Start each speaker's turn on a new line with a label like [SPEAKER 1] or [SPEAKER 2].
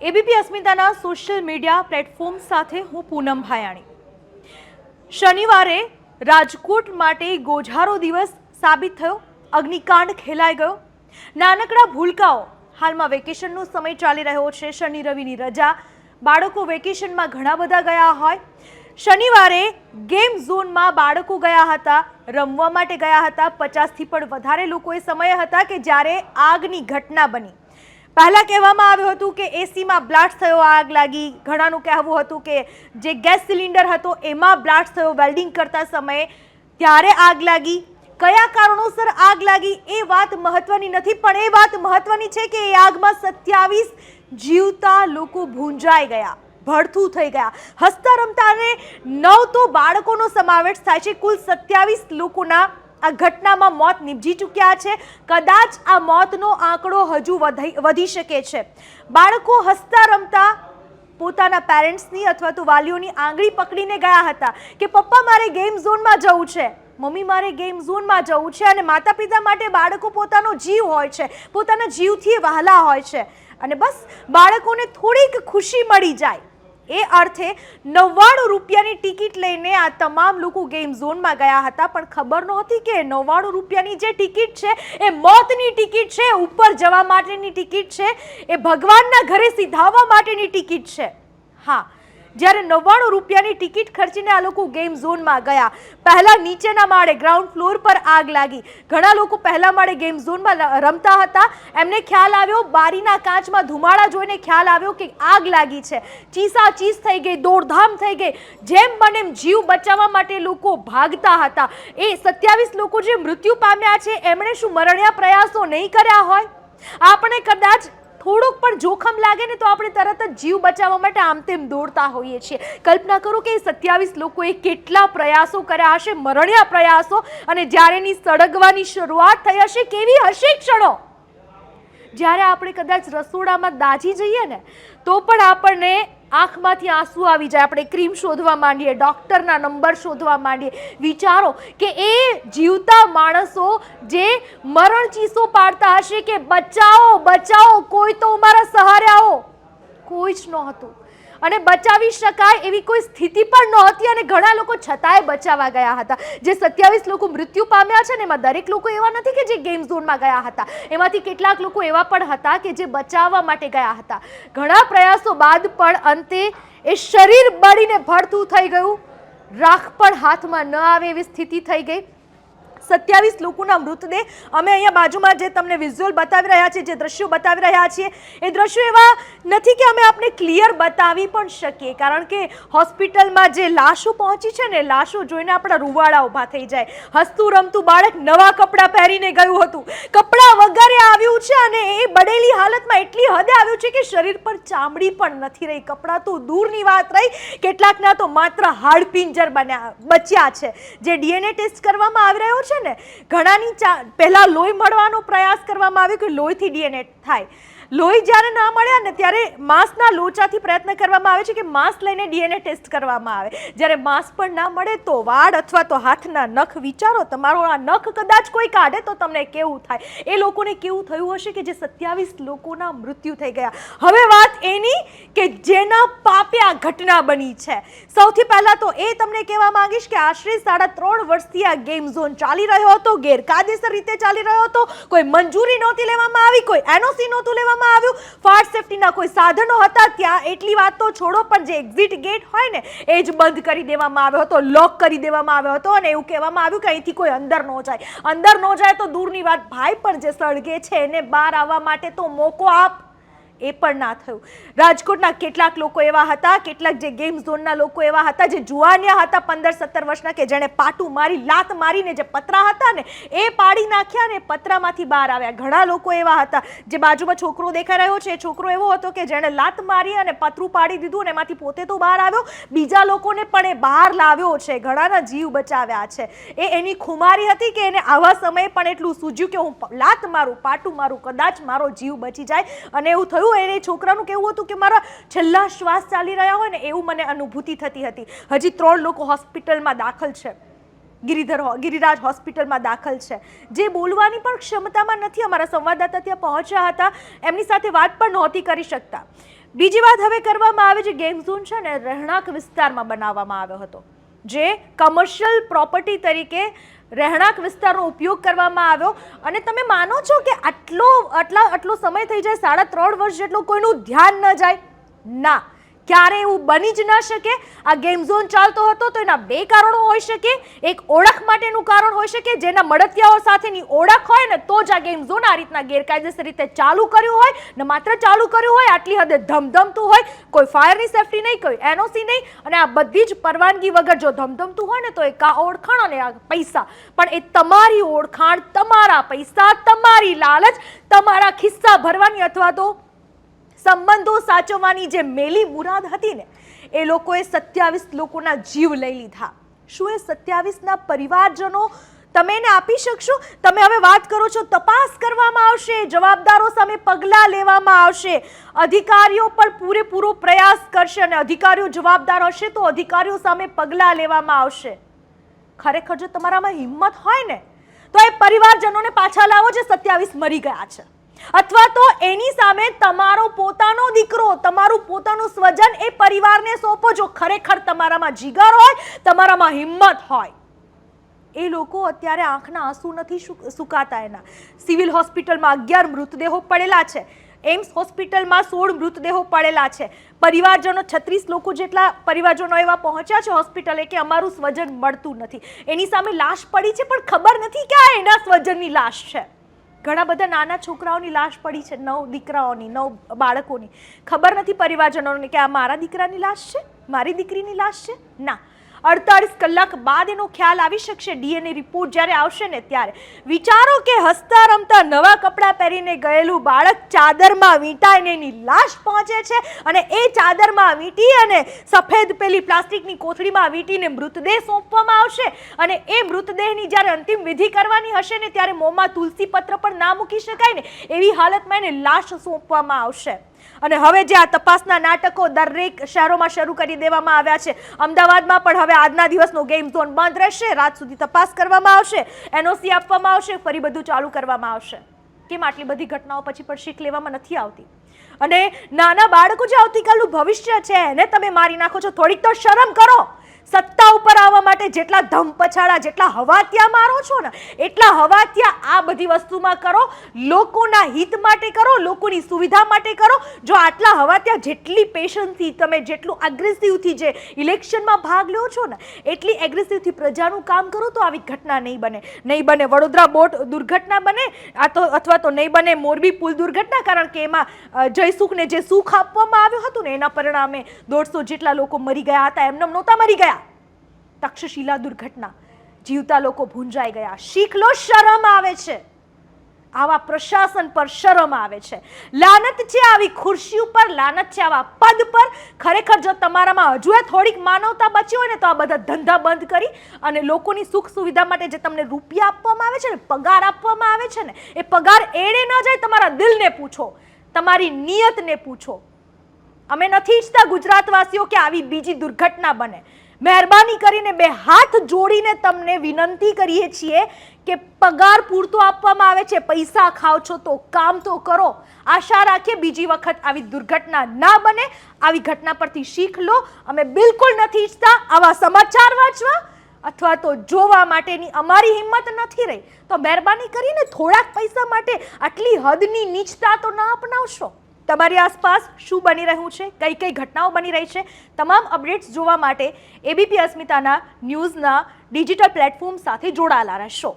[SPEAKER 1] ABP અસ્મિતાના social media platform સાથે હું પૂનમ ભાયાણી. શનિવારે રાજકોટ માટે ગોઝારો દિવસ સાબિત થયો, અગ્નિકાંડ ખેલાઈ ગયો. નાનકડા ભૂલકાઓ, હાલમાં વેકેશનનો સમય ચાલી રહ્યો છે, શનિ રવિની રજા. બાળકો વેકેશનમાં ઘણા બધા ગયા હોય. શનિવારે ગેમ ઝોનમાં બાળકો ગયા હતા, રમવા માટે ગયા હતા. પચાસથી પણ વધારે લોકો એ સમયે હતા કે જ્યારે આગની ઘટના બની. પહેલા કહેવામાં આવ્યું હતું કે એસીમાં બ્લાસ્ટ થયો, આગ લાગી. ઘણાનું કહેવું હતું કે જે ગેસ સિલિન્ડર હતો, એમાં બ્લાસ્ટ થયો. વેલ્ડિંગ કરતા સમયે ત્યારે આગ લાગી. કયા કારણોસર આગ લાગી એ વાત મહત્વની નથી, પણ એ વાત મહત્વની છે કે એ આગમાં સત્યાવીસ જીવતા લોકો ભૂંજાઈ ગયા, ભડથું થઈ ગયા. હસતા રમતા અને નવ તો બાળકોનો સમાવેશ થાય છે. કુલ સત્યાવીસ લોકોના આ ઘટનામાં મોત નિપજી ચૂક્યા છે. કદાચ આ મોતનો આંકડો હજુ વધી શકે છે. બાળકો હસતા રમતા પોતાના પેરેન્ટ્સની અથવા તો વાલીઓની આંગળી પકડીને ગયા હતા કે, પપ્પા, મારે ગેમ ઝોનમાં જવું છે. મમ્મી, મારે ગેમ ઝોનમાં જવું છે અને માતા પિતા માટે બાળકો પોતાનો જીવ હોય છે, પોતાના જીવથી વહાલા હોય છે. અને બસ, બાળકોને થોડીક ખુશી મળી જાય. એ અર્થે નવ્વાણું રૂપિયાની ટિકિટ લઈને આ તમામ લોકો ગેમ ઝોનમાં ગયા હતા. પણ ખબર નહોતી કે નવ્વાણું રૂપિયાની જે ટિકિટ છે, એ મોતની ટિકિટ છે, ઉપર જવા માટેની ટિકિટ છે, એ ભગવાનના ઘરે સીધાવવા માટેની ટિકિટ છે. હા જ્યારે નવ્વાણું રૂપિયાની ટિકિટ ખર્ચીને આ લોકો ગેમ ઝોનમાં ગયા. પહેલાં નીચેના માળે ગ્રાઉન્ડ ફ્લોર પર આગ લાગી. ઘણા લોકો પહેલા માળે ગેમ ઝોનમાં રમતા હતા. એમને ખ્યાલ આવ્યો, બારીના કાચમાં ધુમાડા જોઈને ખ્યાલ આવ્યો કે આગ લાગી છે. ચીસા ચીસ થઈ ગઈ, દોડધામ થઈ ગઈ. જેમ બને એમ જીવ બચાવવા માટે લોકો ભાગતા હતા. એ સત્યાવીસ લોકો જે મૃત્યુ પામ્યા છે, એમણે શું મરણ્યા પ્રયાસો નહીં કર્યા હોય? આપણે કદાચ થોડુંક પણ જોખમ લાગે ને તો આપણે તરત જ જીવ બચાવવા માટે આમ તેમ દોડતા હોઈએ છીએ. કલ્પના કરો કે એ સત્યાવીસ લોકોએ કેટલા પ્રયાસો કર્યા હશે, મરણ્યા પ્રયાસો, અને જ્યારે એની સળગવાની શરૂઆત થઈ હશે, કેવી હશે ક્ષણો? જ્યારે આપણે કદાચ રસોડામાં દાજી જઈએ ને, તો પણ આપણને આંખમાંથી આંસુ આવી જાય. આપણે ક્રીમ શોધવા માંડીએ, ડૉક્ટરના નંબર શોધવા માંડીએ. વિચારો કે એ જીવતા માણસો જે મરણ ચીસો પાડતા હશે કે બચાવો બચાવો, કોઈ તો મારા સહારે આવો. કોઈ જ નહોતું. અને બચાવી શકાય એવી કોઈ સ્થિતિ પણ નહોતી અને ઘણા લોકો છતાંય બચાવવા ગયા હતા. જે સત્યાવીસ લોકો મૃત્યુ પામ્યા છે ને એમાં દરેક લોકો એવા નથી કે જે ગેમ ઝોનમાં ગયા હતા. એમાંથી કેટલાક લોકો એવા પણ હતા કે જે બચાવવા માટે ગયા હતા. ઘણા પ્રયાસો બાદ પણ અંતે એ શરીર બળીને ભડથું થઈ ગયું. રાખ પણ હાથમાં ન આવે એવી સ્થિતિ થઈ ગઈ. સત્યાવીસ લોકોના મૃતદેહ અમે અહીંયા બાજુમાં જે તમને વિઝ્યુઅલ બતાવી રહ્યા છીએ, જે દ્રશ્યો બતાવી રહ્યા છીએ, એ દ્રશ્યો એવા નથી કે અમે આપને ક્લિયર બતાવી પણ શકીએ. કારણ કે હોસ્પિટલમાં જે લાશો પહોંચી છે ને, લાશો જોઈને આપણા રૂવાડા ઊભા થઈ જાય. હસતું રમતું બાળક નવા કપડાં પહેરીને ગયું હતું. કપડાં વગેરે આવ્યું છે અને એ બળેલી હાલતમાં એટલી હદે આવ્યું છે કે શરીર પર ચામડી પણ નથી રહી. કપડાં તો દૂરની વાત રહી. કેટલાકના તો માત્ર હાડપિંજર બન્યા, બચ્યા છે. જે ડીએનએ ટેસ્ટ કરવામાં આવી રહ્યો છે ને ઘણાની ચા પહેલાં લોહી મળવાનો પ્રયાસ કરવામાં આવ્યો કે લોહીથી ડીએનએ થાય? લોહી જ્યારે ના મળ્યા ને ત્યારે માંસના લોચાથી પ્રયત્ન કરવામાં આવે છે કે માંસ લઈને ડીએનએ ટેસ્ટ કરવામાં આવે. જ્યારે માંસ પણ ના મળે તો વાળ અથવા તો હાથના નખ વિચારો, તમારો આ નખ કદાચ કોઈ કાઢે તો તમને કેવું થાય? એ લોકોને કેવું થયું હશે કે જે સત્યાવીસ લોકોના મૃત્યુ થઈ ગયા. હવે વાત એની કે જેના પાપે આ ઘટના બની છે. સૌથી પહેલાં તો એ તમને કહેવા માંગીશ કે આશરે સાડા ત્રણ વર્ષથી આ ગેમ ઝોન ચાલી રહ્યો હતો, ગેરકાયદેસર રીતે ચાલી રહ્યો હતો. કોઈ મંજૂરી નહોતી લેવામાં આવી, કોઈ એનઓસી નહોતું લેવામાં આવ્યું. ફાયર સેફટીના કોઈ સાધનો હતા ત્યાં. એટલી વાત તો છોડો, પણ જે એક્ઝિટ ગેટ હોય ને, એ જ બંધ કરી દેવામાં આવ્યો હતો લોક કરી દેવામાં આવ્યો હતો અને એવું કહેવામાં આવ્યું કે અહીંથી કોઈ અંદર ન જાય. અંદર ન જાય તો દૂરની વાત, ભાઈ પણ જે સળગે છે, એને બહાર આવવા માટે તો મોકો આપ. એ પણ ના થયું. રાજકોટના કેટલાક લોકો એવા હતા, કેટલાક જે ગેમ ઝોનના લોકો એવા હતા, જે જુવાનિયા હતા પંદર સત્તર વર્ષના કે જેણે પાટું મારી, લાત મારીને જે પતરા હતા ને, એ પાડી નાખ્યા ને પતરામાંથી બહાર આવ્યા. ઘણા લોકો એવા હતા. જે બાજુમાં છોકરો દેખાઈ રહ્યો છે, એ છોકરો એવો હતો કે જેણે લાત મારી અને પતરું પાડી દીધું અને એમાંથી પોતે તો બહાર આવ્યો. બીજા લોકોને પણ એ બહાર લાવ્યો છે. ઘણાના જીવ બચાવ્યા છે. એ એની ખુમારી હતી કે એને આવા સમયે પણ એટલું સૂજ્યું કે હું લાત મારું, પાટું મારું, કદાચ મારો જીવ બચી જાય. અને એવું થયું એને છોકરાનું કેવું હતું કે મારા છેલ્લા શ્વાસ ચાલી રહ્યા હોય ને એવું મને અનુભૂતિ થતી હતી. હજી ત્રણ લોકો હોસ્પિટલમાં દાખલ છે. ગિરિધર ગિરિરાજ હોસ્પિટલમાં દાખલ છે. જે બોલવાની પણ ક્ષમતામાં નથી, અમારા સંવાદદાતા ત્યાં પહોંચ્યા હતા. એમની સાથે વાત પણ નહોતી કરી શકતા. બીજી વાત હવે કરવામાં આવે છે ગેમ ઝોન છે ને, રહેણાંક વિસ્તારમાં બનાવવામાં આવ્યો હતો. જે કમર્શિયલ પ્રોપર્ટી તરીકે રહેણાંક વિસ્તારનો ઉપયોગ કરવામાં આવ્યો. અને તમે માનો છો કે આટલો, આટલા, આટલો સમય થઈ જાય, સાડા ત્રણ વર્ષ જેટલું કોઈનું ધ્યાન ન જાય? ના. ક્યારે એવું બની જ ન શકે. આ ગેમ ઝોન ચાલતો હતો તો એના બે કારણો હોઈ શકે. એક ઓળખ માટેનું કારણ હોઈ શકે, જેના મળતિયાઓ સાથેની ઓળખ હોય ને તો જ આ ગેમ ઝોન આ રીતના ગેરકાયદેસર રીતે ચાલુ કર્યું હોય. ને માત્ર ચાલુ કર્યું હોય, આટલી હદે ધમધમતું હોય. કોઈ ફાયરની સેફટી નહીં, કોઈ એનઓસી નહીં. અને આ બધી જ પરવાનગી વગર જો ધમધમતું હોય ને તો એ કા ઓળખાણ અને આ પૈસા. પણ એ તમારી ઓળખાણ, તમારા પૈસા, તમારી લાલચ, તમારા ખિસ્સા ભરવાની અથવા તો સંબંધો સાચવવાની જે મેલી મુરાદ હતી ને, એ લોકોએ સત્યાવીસ લોકોના જીવ લઈ લીધા. શું એ સત્યાવીસના પરિવારજનો તમે એને આપી શકશો? તમે હવે વાત કરો છો, તપાસ કરવામાં આવશે, જવાબદારો સામે પગલાં લેવામાં આવશે. અધિકારીઓ પણ પૂરેપૂરો પ્રયાસ કરશે અને અધિકારીઓ જવાબદાર હશે તો અધિકારીઓ સામે પગલાં લેવામાં આવશે. ખરેખર જો તમારામાં હિંમત હોય ને, તો એ પરિવારજનોને પાછા લાવો જે સત્યાવીસ મરી ગયા છે. અથવા તો એની સામે તમારો પોતાનો દીકરો, તમારું પોતાનું સ્વજન એ પરિવારને સોંપો જો ખરેખર તમારામાં જીગર હોય, તમારામાં હિંમત હોય. એ લોકો અત્યારે આંખના આંસુ નથી સુક- સુકાતા એના. સિવિલ હોસ્પિટલમાં અગિયાર મૃતદેહો પડેલા છે. એમ્સ હોસ્પિટલમાં સોળ મૃતદેહો પડેલા છે. પરિવારજનો છત્રીસ લોકો જેટલા પરિવારજનો એવા પહોંચ્યા છે હોસ્પિટલે કે અમારું સ્વજન મળતું નથી. એની સામે લાશ પડી છે પણ ખબર નથી કે આ એના સ્વજનની લાશ છે. ઘણા બધા નાના છોકરાઓની લાશ પડી છે, નવ દીકરાઓની, નવ બાળકોની. ખબર નથી પરિવારજનોને કે આ મારા દીકરાની લાશ છે? મારી દીકરીની લાશ છે? ના. અડતાળીસ કલાક બાદ એનો ખ્યાલ આવી શકશે. ડીએનએ રિપોર્ટ જ્યારે આવશે ને ત્યારે વિચારો કે હસતા રમતા નવા કપડાં પહેરીને ગયેલું બાળક ચાદરમાં વીંટાઈને એની લાશ પહોંચે છે અને એ ચાદરમાં વીંટી અને સફેદ પેલી પ્લાસ્ટિકની કોથળીમાં વીંટીને મૃતદેહ સોંપવામાં આવશે અને એ મૃતદેહની જ્યારે અંતિમ વિધિ કરવાની હશે ને ત્યારે મોંમાં તુલસી પત્ર પણ ના મૂકી શકાય ને એવી હાલતમાં એને લાશ સોંપવામાં આવશે. અને હવે જે આ તપાસના નાટકો દરેક શહેરોમાં શરૂ કરી દેવામાં આવ્યા છે. અમદાવાદમાં પણ હવે આજના દિવસનો ગેમ ઝોન બંધ રહેશે. રાત સુધી તપાસ કરવામાં આવશે. એનઓસી આપવામાં આવશે. ફરી બધું ચાલુ કરવામાં આવશે. કેમ આટલી બધી ઘટનાઓ પછી પણ શીખ લેવામાં નથી આવતી? અને નાના બાળકો જે આવતીકાલનું ભવિષ્ય છે, એને તમે મારી નાખો છો. થોડીક તો શરમ કરો. સત્તા ઉપર આવવા માટે જેટલા ધમ પછાડા જેટલા હવાત્યા મારો છો ને, એટલા હવાત્યા આ બધી વસ્તુમાં કરો, લોકોના હિત માટે કરો, લોકોની સુવિધા માટે કરો. જો આટલા હવાત્યા જેટલી પેશન્સથી તમે જેટલું અગ્રેસિવથી જે ઇલેક્શનમાં ભાગ લો છો ને, એટલી એગ્રેસિવથી પ્રજાનું કામ કરો તો આવી ઘટના નહીં બને. નહીં બને વડોદરા બોટ દુર્ઘટના બને, આ તો અથવા તો નહીં બને મોરબી પુલ દુર્ઘટના, કારણ કે એમાં જયસુખને જે સુખ આપવામાં આવ્યું હતું ને, એના પરિણામે દોઢસો જેટલા લોકો મરી ગયા હતા એમને નહોતા મરી ગયા. તક્ષશિલા દુર્ઘટના. જીવતા લોકો ભૂંજાઈ ગયા. શીખ લો શરમ આવે છે. આવા પ્રશાસન પર શરમ આવે છે. લાનત છે આવી ખુરશી ઉપર, લાનત છે આવા પદ પર. ખરેખર જો તમારામાં હજુ થોડીક માનવતા બચી હોય ને તો આ બધા ધંધા બંધ કરી અને લોકોની સુખ સુવિધા માટે જે તમને રૂપિયા આપવામાં આવે છે ને, પગાર આપવામાં આવે છે ને, એ પગાર એડે ન જાય તમારા દિલને પૂછો. તમારી નિયતને પૂછો. અમે નથી ઈચ્છતા ગુજરાતવાસીઓ કે આવી બીજી દુર્ઘટના બને. મહેરબાની કરીને બે હાથ જોડીને તમને વિનંતી કરીએ છીએ કે પગાર પૂરતો આપવામાં આવે છે, પૈસા ખાઓ છો તો કામ તો કરો. આશા રાખીએ બીજી વખત આવી દુર્ઘટના ના બને. આવી ઘટના પરથી શીખ લો. અમે બિલકુલ નથી ઈચ્છતા આવા સમાચાર વાંચવા અથવા તો જોવા માટેની અમારી હિંમત નથી રહી. તો મહેરબાની કરીને થોડાક પૈસા માટે આટલી હદની નીચતા તો ના અપનાવશો. તમારી આસપાસ શું બની રહ્યું છે, કઈ કઈ ઘટનાઓ બની રહી છે, તમામ અપડેટ્સ જોવા માટે એબીપી અસ્મિતાના ન્યૂઝના ડિજિટલ પ્લેટફોર્મ સાથે જોડાયેલા રહેશો.